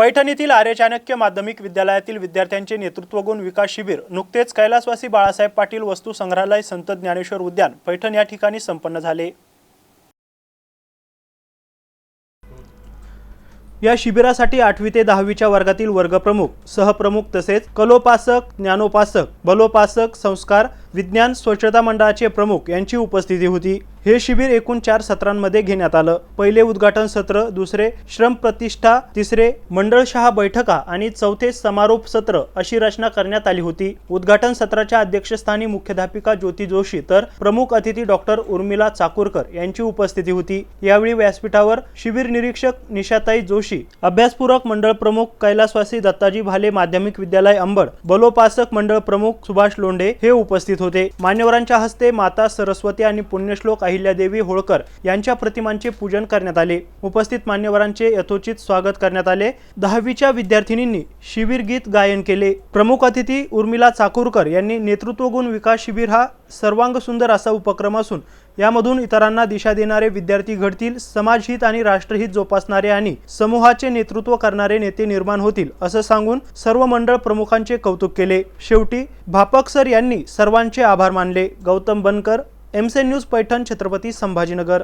पैठण येथील आर्य चाणक्य माध्यमिक विद्यालयातील विद्यार्थ्यांचे नेतृत्वगुण विकास शिबिर नुकतेच कैलासवासी बाळासाहेब पाटील वस्तू संग्रहालय संत ज्ञानेश्वर उद्यान पैठण या ठिकाणी संपन्न झाले. या शिबिरासाठी आठवी ते दहावीच्या वर्गातील वर्गप्रमुख सहप्रमुख तसेच कलोपासक ज्ञानोपासक बलोपासक संस्कार विज्ञान स्वच्छता मंडळाचे प्रमुख यांची उपस्थिती होती. हे शिबिर एकूण चार सत्रांमध्ये घेण्यात आलं. पहिले उद्घाटन सत्र दुसरे श्रम प्रतिष्ठा तिसरे मंडळशहा बैठका आणि चौथे समारोप सत्र अशी रचना करण्यात आली होती. उद्घाटन सत्राच्या अध्यक्षस्थानी मुख्याध्यापिका ज्योती जोशी तर प्रमुख अतिथी डॉक्टर उर्मिला चाकूरकर यांची उपस्थिती होती. यावेळी व्यासपीठावर शिबिर निरीक्षक निशाताई जोशी अभ्यासपूरक मंडळ प्रमुख कैलासवासी दत्ताजी भाले माध्यमिक विद्यालय अंबड बलोपासक मंडळ प्रमुख सुभाष लोंढे हे उपस्थित होते. मान्यवरांच्या हस्ते माता सरस्वती आणि पुण्यश्लोक अहिल्यादेवी होळकर यांच्या प्रतिमांचे पूजन करण्यात आले. उपस्थित मान्यवरांचे यथोचित स्वागत करण्यात आले. दहावीच्या विद्यार्थिनींनी शिबिर गीत गायन केले. प्रमुख अतिथी उर्मिला चाकूरकर यांनी नेतृत्वगुण विकास शिबिर हा सर्वांग सुंदर असा उपक्रम असून यामधून इतरांना दिशा देणारे विद्यार्थी घडतील समाजहित आणि राष्ट्रहित जोपासणारे आणि समूहाचे नेतृत्व करणारे नेते निर्माण होतील असं सांगून सर्व मंडळ प्रमुखांचे कौतुक केले. शेवटी भापक सर यांनी सर्वांचे आभार मानले. गौतम बनकर एमसे न्यूज पैठण छत्रपती संभाजीनगर.